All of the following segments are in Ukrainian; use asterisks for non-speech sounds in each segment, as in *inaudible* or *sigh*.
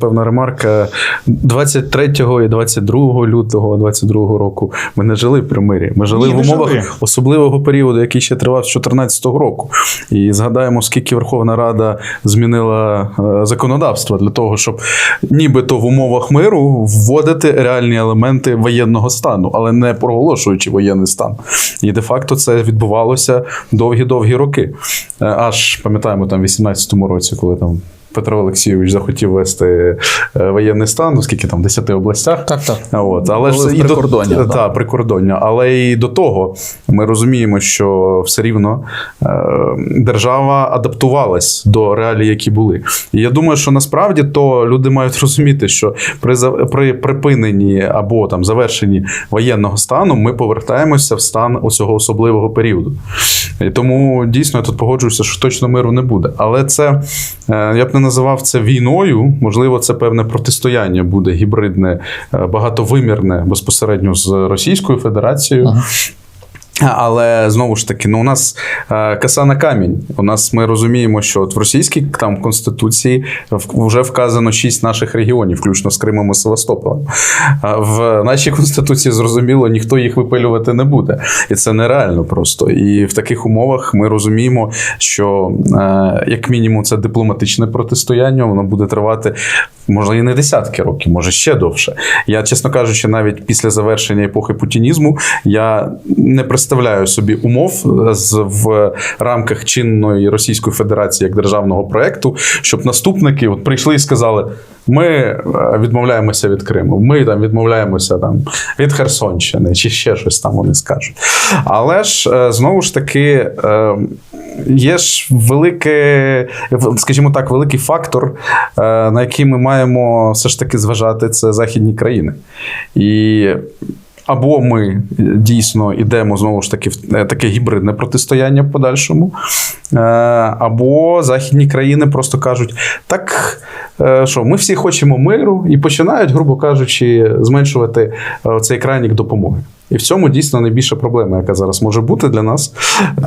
Певна ремарка 23 і 22 лютого 22 року ми не жили при мирі. Ми жили Ні, в умовах жили. особливого періоду, який ще тривав з 2014 року. І згадаємо, скільки Верховна Рада змінила е, законодавство для того, щоб нібито в умовах миру вводити реальні елементи воєнного стану, але не проголошуючи воєнний стан. І де-факто це відбувалося довгі-довгі роки. Е, Аж пам'ятаємо там в 18-му році, коли там. Петро Олексійович захотів вести е, воєнний стан, ну скільки там в 10 областях. Так, так. От, але Коли ж і прикордоння, до, да. та, прикордоння. Але і до того ми розуміємо, що все рівно е, держава адаптувалась до реалій, які були. І я думаю, що насправді то люди мають розуміти, що при, при припиненні або там завершенні воєнного стану ми повертаємося в стан оцього особливого періоду. І тому дійсно я тут погоджуюся, що точно миру не буде. Але це е, я б не називав це війною. Можливо, це певне протистояння буде гібридне, е, багатовимірне безпосередньо з Російською Федерацією. Ага. Але знову ж таки, ну у нас е, коса на камінь. У нас ми розуміємо, що от в російській там конституції вже вказано шість наших регіонів, включно з Кримом і Севастополем. В нашій конституції зрозуміло, ніхто їх випилювати не буде, і це нереально просто. І в таких умовах ми розуміємо, що е, як мінімум це дипломатичне протистояння, воно буде тривати. Може, і не десятки років, може ще довше. Я, чесно кажучи, навіть після завершення епохи путінізму я не представляю собі умов е, в рамках чинної Російської Федерації як державного проекту, щоб наступники от прийшли і сказали: ми е, відмовляємося від Криму, ми там відмовляємося там від Херсонщини, чи ще щось там вони скажуть. Але ж е, знову ж таки. Є ж велике, скажімо так, великий фактор, на який ми маємо все ж таки зважати, це західні країни. І або ми дійсно йдемо знову ж таки в е, таке гібридне протистояння в подальшому, е, або західні країни просто кажуть: так е, що, ми всі хочемо миру, і починають, грубо кажучи, зменшувати е, цей крайнік допомоги. І в цьому дійсно найбільша проблема, яка зараз може бути для нас.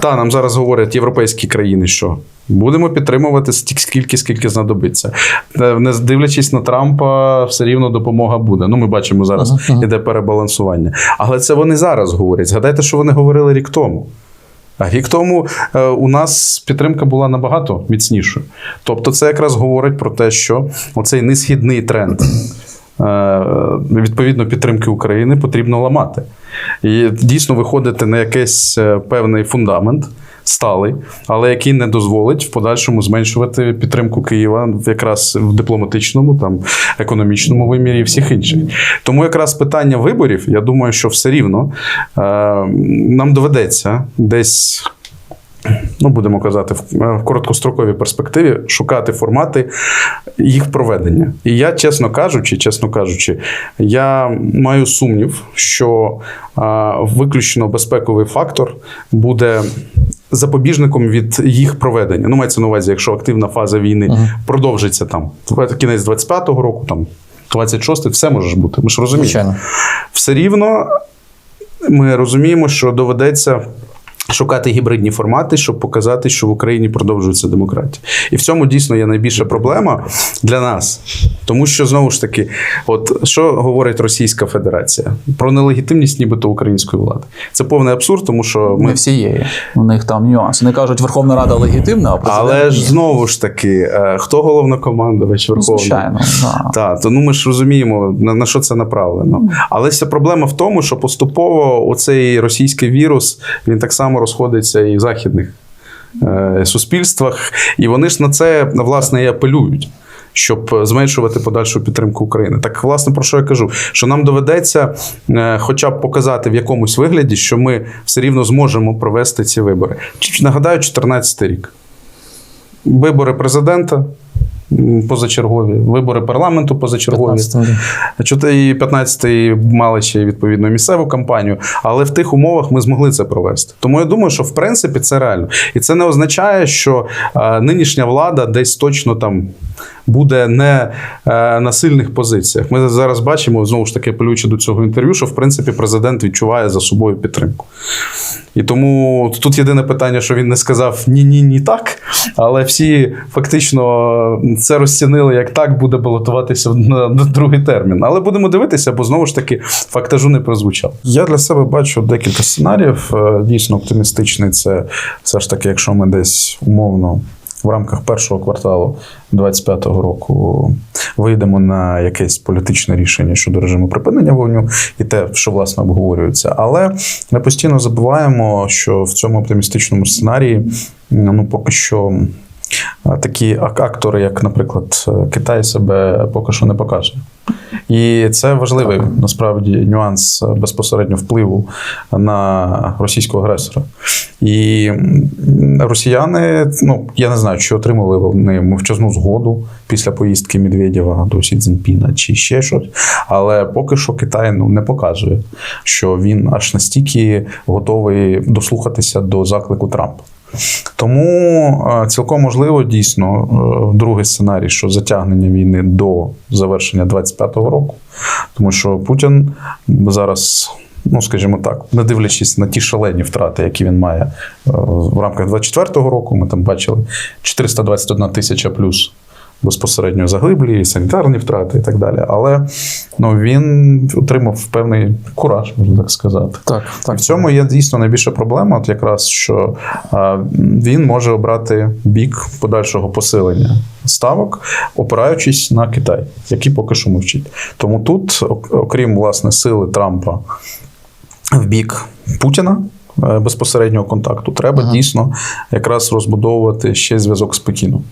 Та нам зараз говорять європейські країни, що будемо підтримувати стільки, скільки, скільки знадобиться. Е, Не дивлячись на Трампа, все рівно допомога буде. Ну, ми бачимо зараз Ага, ага. іде перебалансування. Але це вони зараз говорять. Згадайте, що вони говорили рік тому. А рік тому е, у нас підтримка була набагато міцнішою. Тобто, це якраз говорить про те, що оцей несхідний тренд. е, Відповідно, підтримки України потрібно ламати. І дійсно виходити на якийсь е, певний фундамент сталий, але який не дозволить в подальшому зменшувати підтримку Києва якраз в дипломатичному, там економічному вимірі і всіх інших. Тому якраз питання виборів, я думаю, що все рівно е, нам доведеться десь. Ну, будемо казати, в е, короткостроковій перспективі шукати формати їх проведення. І я, чесно кажучи, чесно кажучи, я маю сумнів, що а, виключно безпековий фактор буде запобіжником від їх проведення. Ну, мається на увазі, якщо активна фаза війни Ага. продовжиться продовжиться там кінець 25-го року, там 26-й, все може ж бути. Ми ж розуміємо Звичайно. все рівно ми розуміємо, що доведеться. Шукати гібридні формати, щоб показати, що в Україні продовжується демократія. І в цьому дійсно є найбільша проблема для нас. Тому що знову ж таки, от що говорить Російська Федерація про нелегітимність нібито української влади. Це повний абсурд, тому що ми Не всієї. У них там нюанси. Вони кажуть, Верховна Рада легітимна, а президент але ж ні. знову ж таки, е, хто головнокомандувач Ну, Верховної? Звичайно, да. Так, то ну ми ж розуміємо, на, на що це направлено. Але вся проблема в тому, що поступово оцей російський вірус він так само розходиться і в західних е, суспільствах, і вони ж на це власне і апелюють. Щоб зменшувати подальшу підтримку України, так власне про що я кажу? Що нам доведеться, е, хоча б показати в якомусь вигляді, що ми все рівно зможемо провести ці вибори. Чи- Нагадаю, 14 рік. Вибори президента позачергові, вибори парламенту позачергові. 15-й. 15-й мали ще відповідно місцеву кампанію, але в тих умовах ми змогли це провести. Тому я думаю, що в принципі це реально. І це не означає, що е, нинішня влада десь точно там буде не е, на сильних позиціях. Ми зараз бачимо, знову ж таки, апелюючи до цього інтерв'ю, що в принципі президент відчуває за собою підтримку. І тому тут єдине питання, що він не сказав ні, ні, ні, так. Але всі фактично це розцінили як так, буде балотуватися на, другий термін. Але будемо дивитися, бо знову ж таки фактажу не прозвучав. Я для себе бачу декілька сценаріїв. Е, Дійсно оптимістичний. Це все ж таки, якщо ми десь умовно. В рамках першого кварталу 25-го року вийдемо на якесь політичне рішення щодо режиму припинення вогню і те, що власне обговорюється. Але ми постійно забуваємо, що в цьому оптимістичному сценарії ну поки що. Такі ак- актори, як, наприклад, е, Китай, себе поки що не показує. І це важливий насправді нюанс е, безпосередньо впливу на російського агресора. І росіяни, ну я не знаю, чи отримали вони мовчазну згоду після поїздки Медведєва до Сі Цзіньпіна, чи ще щось. Але поки що Китай ну, не показує, що він аж настільки готовий дослухатися до заклику Трампа. Тому е, цілком можливо дійсно е, другий сценарій, що затягнення війни до завершення 25-го року, тому що Путін зараз. Ну, скажімо так, не дивлячись на ті шалені втрати, які він має е, в рамках 24-го року, ми там бачили 421 тисяча плюс безпосередньо загиблі, санітарні втрати і так далі. Але ну, він отримав певний кураж, можна так сказати. Так, І в цьому є дійсно найбільша проблема, от якраз що а, він може обрати бік подальшого посилення ставок, опираючись на Китай, який поки що мовчить. Тому тут, окрім власне сили Трампа в бік Путіна. Е, Безпосереднього контакту треба Ага. дійсно якраз розбудовувати ще зв'язок з Пекіном.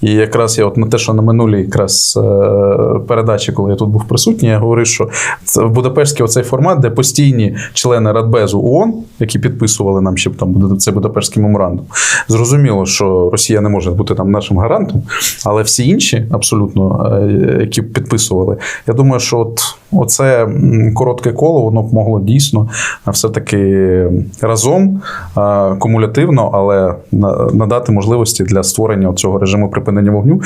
І якраз я от на те, що на минулій якраз е, передачі, коли я тут був присутній, я говорив, що це в Будапештський оцей формат, де постійні члени Радбезу ООН, які підписували нам ще там буде цей Будапештський меморандум, зрозуміло, що Росія не може бути там нашим гарантом, але всі інші, абсолютно, е, які підписували, я думаю, що от оце коротке коло, воно б могло дійсно все-таки разом кумулятивно, але на- надати можливості для створення цього режиму припинення вогню.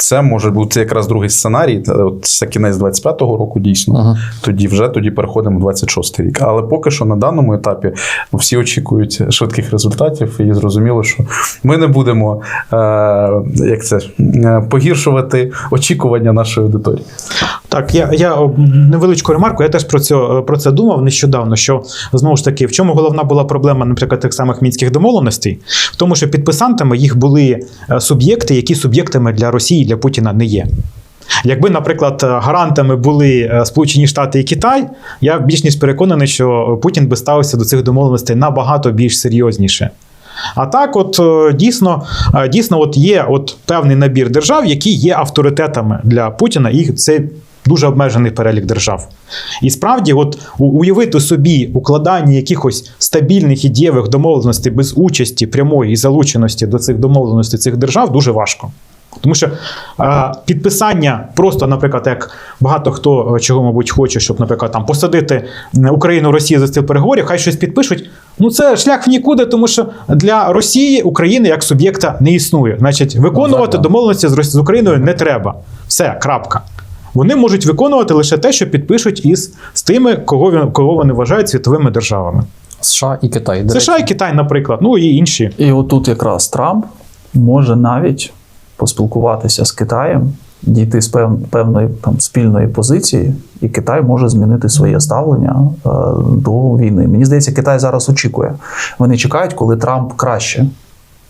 Це може бути якраз другий сценарій. От це кінець 25-го року, дійсно. Ага. Тоді вже тоді переходимо в 26-й рік. Але поки що на даному етапі всі очікують швидких результатів, і зрозуміло, що ми не будемо е, як це, е, погіршувати очікування нашої аудиторії. Так, я, я невеличку ремарку. Я теж про це, про це думав нещодавно. Що знову ж таки, в чому головна була проблема, наприклад, тих самих мінських домовленостей, в тому, що підписантами їх були е, суб'єкти, які суб'єктами для Росії, для Путіна не є. Якби, наприклад, гарантами були е, Сполучені Штати і Китай, я більш ніж переконаний, що Путін би ставився до цих домовленостей набагато більш серйозніше. А так, от е, дійсно, е, дійсно, от є от певний набір держав, які є авторитетами для Путіна, і це дуже обмежений перелік держав. І справді, от уявити собі укладання якихось стабільних і дієвих домовленостей без участі прямої і залученості до цих домовленостей цих держав дуже важко. Тому що е, підписання просто, наприклад, як багато хто е, чого, мабуть, хоче, щоб, наприклад, там посадити Україну Росію за стіл переговорів, хай щось підпишуть. Ну це шлях в нікуди, тому що для Росії України як суб'єкта не існує. Значить, виконувати так. домовленості з з Україною не треба. Все, крапка. Вони можуть виконувати лише те, що підпишуть із з тими, кого, він- кого вони вважають світовими державами. США і Китай. до США і Китай, наприклад, ну і інші. І отут якраз Трамп може навіть поспілкуватися з Китаєм, дійти з пев- певної там спільної позиції, і Китай може змінити своє ставлення е, до війни. Мені здається, Китай зараз очікує. Вони чекають, коли Трамп краще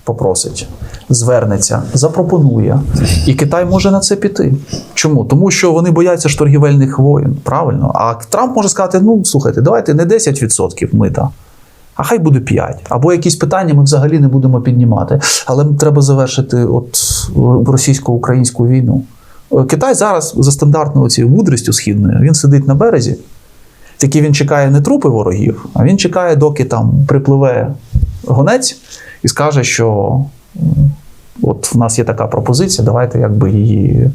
попросить, звернеться, запропонує. І Китай може на це піти. Чому? Тому що вони бояться ж торгівельних воєн, правильно? А Трамп може сказати: ну слухайте, давайте не 10% мита. А хай буде 5. Або якісь питання ми взагалі не будемо піднімати. Але треба завершити от е, російсько-українську війну. Е, Китай зараз за стандартною цією мудрістю східною, він сидить на березі. Тільки він чекає не трупи ворогів, а він чекає, доки там припливе гонець і скаже, що от в нас є така пропозиція, давайте якби її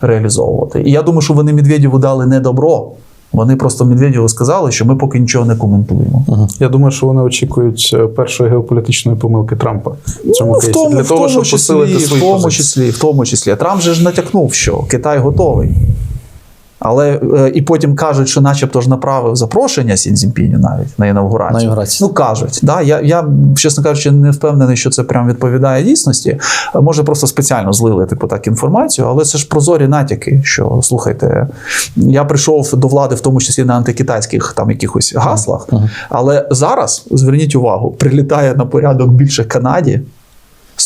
реалізовувати. І я думаю, що вони Медведєву дали не добро, Вони просто Медведєву сказали, що ми поки нічого не коментуємо. Я думаю, що вони очікують е, першої геополітичної помилки Трампа в цьому Ну, в кейсі тому, для в того, тому щоб числі, посилити свої в тому числі, в тому числі. Трамп же ж натякнув, що Китай готовий. Але е, і потім кажуть, що начебто ж направив запрошення Сін навіть на інавгурацію. На інавгурацію. Ну кажуть, да. Я, я, чесно кажучи, не впевнений, що це прям відповідає дійсності. Може, просто спеціально злили типу так інформацію, але це ж прозорі натяки. Що слухайте, я прийшов до влади, в тому числі на антикитайських там якихось гаслах. Але зараз зверніть увагу, прилітає на порядок більше Канаді.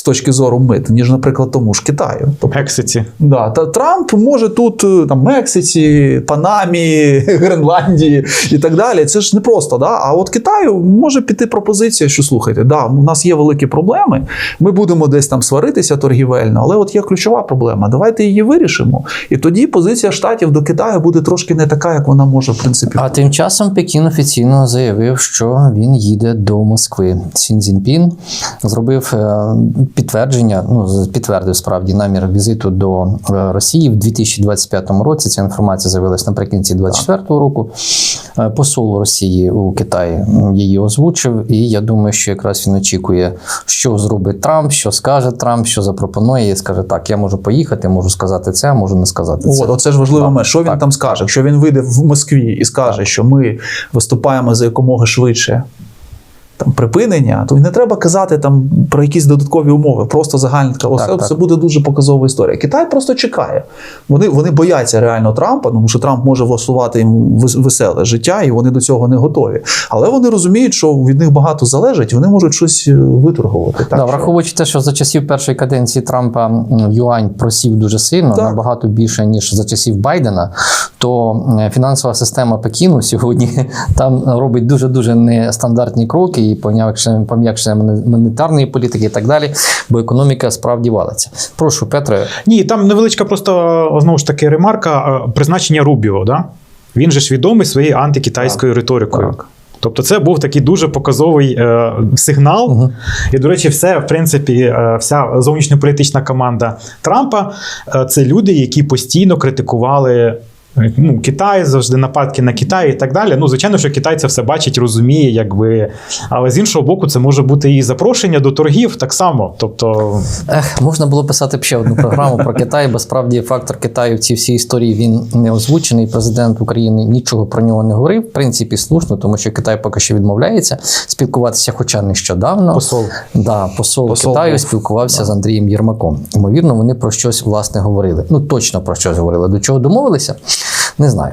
Точки зору мит, ніж, наприклад, тому ж Китаю. Тобто, Ексиці. Да, та Трамп може тут е, там Мексиці, Панамі, *laughs* Гренландії і так далі. Це ж не просто. Да? А от Китаю може піти пропозиція, що слухайте, да, у нас є великі проблеми. Ми будемо десь там сваритися торгівельно, але от є ключова проблема. Давайте її вирішимо. І тоді позиція штатів до Китаю буде трошки не така, як вона може в принципі. А тим часом Пекін офіційно заявив, що він їде до Москви. Сін Цзіньпін зробив е, підтвердження, ну підтвердив справді намір візиту до е, Росії в 2025 році. Ця інформація з'явилась наприкінці 2024 року. Е, Посол Росії у Китаї її озвучив, і я думаю, що якраз він очікує, що зробить Трамп, що скаже Трамп, що запропонує, і скаже: так, я можу поїхати, можу сказати це, можу не сказати це. От, оце ж важливо. Так. Що він так. там скаже? Якщо він вийде в Москві і скаже, що ми виступаємо за якомога швидше. Там припинення, то не треба казати там про якісь додаткові умови, просто загальна така. Оце Так, це буде дуже показова історія. Китай просто чекає. Вони, вони бояться реально Трампа, тому що Трамп може влаштувати їм вес- веселе життя, і вони до цього не готові. Але вони розуміють, що від них багато залежить, вони можуть щось е, виторгувати. Так, да, що- враховуючи те, що за часів першої каденції Трампа юань просів дуже сильно, Так. набагато більше ніж за часів Байдена, то фінансова система Пекіну сьогодні *laughs* там робить дуже дуже нестандартні кроки і пом'якшення монетарної політики і так далі, бо економіка справді валиться. Прошу, Петре, Ні, там невеличка просто знову ж таки ремарка е, призначення Рубіо. Да? Він же ж відомий своєю антикитайською риторикою. Так. Тобто, це був такий дуже показовий е, сигнал. Мгм. І, до речі, все, в принципі, е, вся зовнішньополітична команда Трампа е, це люди, які постійно критикували. Ну, Китай, завжди нападки на Китай і так далі. Ну, звичайно, що Китай це все бачить, розуміє, якби. Але з іншого боку, це може бути і запрошення до торгів так само. Тобто, Ех, можна було писати б ще одну програму про Китай, бо справді фактор Китаю в цій всій історії він не озвучений. Президент України нічого про нього не говорив. В принципі, слушно, тому що Китай поки що відмовляється спілкуватися, хоча нещодавно. посол. Да, посол, Посол Китаю був. спілкувався з Андрієм Єрмаком. Ймовірно, вони про щось власне говорили. Ну точно про щось говорили. До чого домовилися? Не знаю.